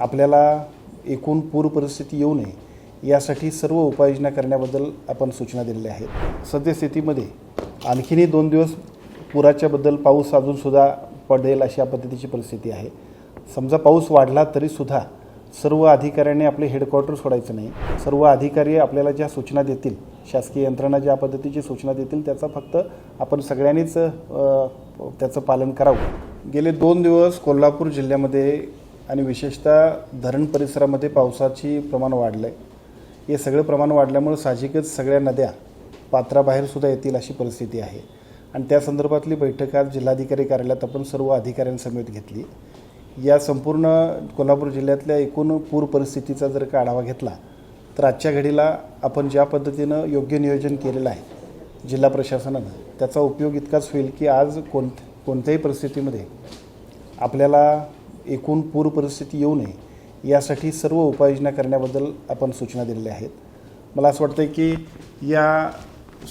आपल्याला एकूण पूर परिस्थिती येऊ नये यासाठी सर्व उपाययोजना करण्याबद्दल आपण सूचना दिलेल्या आहेत. सद्यस्थितीमध्ये आणखीनही दोन दिवस पुराच्याबद्दल पाऊस अजूनसुद्धा पडेल अशा पद्धतीची परिस्थिती आहे. समजा पाऊस वाढला तरीसुद्धा सर्व अधिकाऱ्यांनी आपले हेडक्वार्टर सोडायचं नाही. सर्व अधिकारी आपल्याला ज्या सूचना देतील शासकीय यंत्रणा ज्या पद्धतीची सूचना देतील त्याचा फक्त आपण सगळ्यांनीच त्याचं पालन करावं. गेले दोन दिवस कोल्हापूर जिल्ह्यामध्ये आणि विशेषतः धरण परिसरामध्ये पावसाची प्रमाण वाढलं आहे हे सगळं प्रमाण वाढल्यामुळे साहजिकच सगळ्या नद्या पात्राबाहेरसुद्धा येतील अशी परिस्थिती आहे. आणि त्या संदर्भातली बैठक आज जिल्हाधिकारी कार्यालयात आपण सर्व अधिकाऱ्यांसमेत घेतली. या संपूर्ण कोल्हापूर जिल्ह्यातल्या एकूण पूर परिस्थितीचा जर का आढावा घेतला तर आजच्या घडीला आपण ज्या पद्धतीनं योग्य नियोजन केलेलं आहे जिल्हा प्रशासनानं त्याचा उपयोग इतकाच होईल की आज कोण कोणत्याही परिस्थितीमध्ये आपल्याला एकूण पूर परिस्थिती येऊ नये यासाठी सर्व उपाययोजना करण्याबद्दल आपण सूचना दिलेल्या आहेत. मला असं वाटतं की या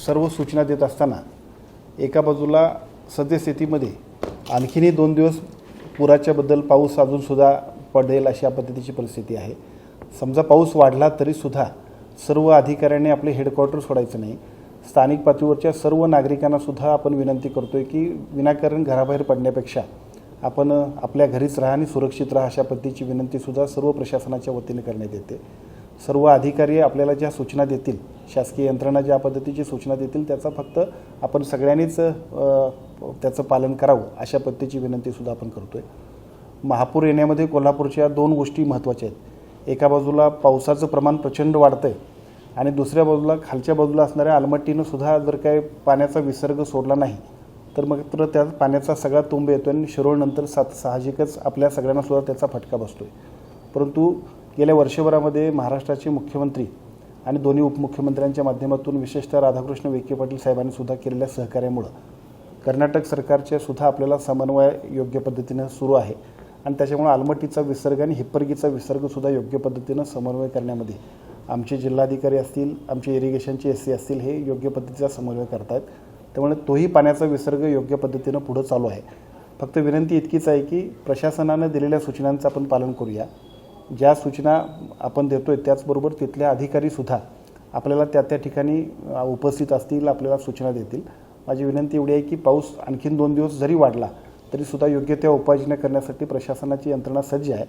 सर्व सूचना देत असताना एका बाजूला सद्यस्थितीमध्ये आणखीनही दोन दिवस पुराच्याबद्दल पाऊस अजूनसुद्धा पडेल अशा पद्धतीची परिस्थिती आहे. समजा पाऊस वाढला तरीसुद्धा सर्व अधिकाऱ्यांनी आपले हेडक्वार्टर सोडायचं नाही. स्थानिक पातळीवरच्या सर्व नागरिकांनासुद्धा आपण विनंती करतोय की विनाकारण घराबाहेर पडण्यापेक्षा आपण आपल्या घरीच राहा आणि सुरक्षित राहा अशा पद्धतीची विनंतीसुद्धा सर्व प्रशासनाच्या वतीने करण्यात येते. सर्व अधिकारी आपल्याला ज्या सूचना देतील शासकीय यंत्रणा ज्या पद्धतीची सूचना देतील त्याचा फक्त आपण सगळ्यांनीच त्याचं पालन करावं अशा पद्धतीची विनंतीसुद्धा आपण करतो आहे महापूर येण्यामध्ये कोल्हापूरच्या दोन गोष्टी महत्त्वाच्या आहेत. एका बाजूला पावसाचं प्रमाण प्रचंड वाढतं आहे आणि दुसऱ्या बाजूला खालच्या बाजूला असणाऱ्या आलमट्टीनं सुद्धा जर काही पाण्याचा विसर्ग सोडला नाही तर मग तर त्या पाण्याचा सगळा तुंब येतो आणि शिरोळनंतर सात साहजिकच आपल्या सगळ्यांना सुद्धा त्याचा फटका बसतो आहे परंतु गेल्या वर्षभरामध्ये महाराष्ट्राचे मुख्यमंत्री आणि दोन्ही उपमुख्यमंत्र्यांच्या माध्यमातून विशेषतः राधाकृष्ण विखे पाटील साहेबांनी सुद्धा केलेल्या सहकार्यामुळं कर्नाटक सरकारच्या सुद्धा आपल्याला समन्वय योग्य पद्धतीनं सुरू आहे. आणि त्याच्यामुळे आलमट्टीचा विसर्ग आणि हिप्परगीचा विसर्गसुद्धा योग्य पद्धतीनं समन्वय करण्यामध्ये आमचे जिल्हाधिकारी असतील आमचे इरिगेशनचे एस सी असतील हे योग्य पद्धतीचा समन्वय करतायत. त्यामुळे तोही पाण्याचा विसर्ग योग्य पद्धतीनं पुढं चालू आहे. फक्त विनंती इतकीच आहे की प्रशासनानं दिलेल्या सूचनांचं आपण पालन करूया. ज्या सूचना आपण देतो आहे त्याचबरोबर तिथल्या अधिकारीसुद्धा आपल्याला त्या त्या ठिकाणी उपस्थित असतील आपल्याला सूचना देतील. माझी विनंती एवढी आहे की पाऊस आणखीन दोन दिवस जरी वाढला तरीसुद्धा योग्य त्या उपाययोजना करण्यासाठी प्रशासनाची यंत्रणा सज्ज आहे.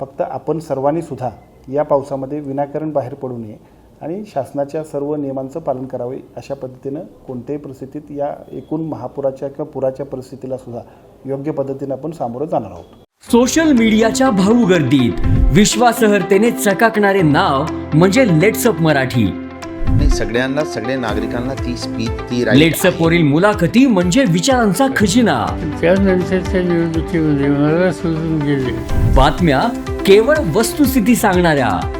फक्त आपण सर्वांनी सुद्धा या पावसामध्ये विनाकारण बाहेर पडू नये. आणि शासनाच्या सर्व नियमांचं पालन करावे अशा पद्धतीनं कोणत्याही परिस्थितीत या एकूण महापुराच्या किंवा पुराच्या परिस्थितीला सुद्धा योग्य पद्धतीनं आपण सामोरं जाणार आहोत. सोशल मीडियाच्या भाऊ गर्दीत विश्वासहर्तेने चकाकणारे नाव म्हणजे लेट्सअप मराठी. सगळ्यांना सगळ्या नागरिकांना ती स्पीच ती लेट्सअप वरील मुलाखती म्हणजे विचारांचा खजिना. त्यानंतरच्या निवडणुकीमध्ये मला सोडून गेले. बातम्या केवळ वस्तुस्थिती सांगणाऱ्या.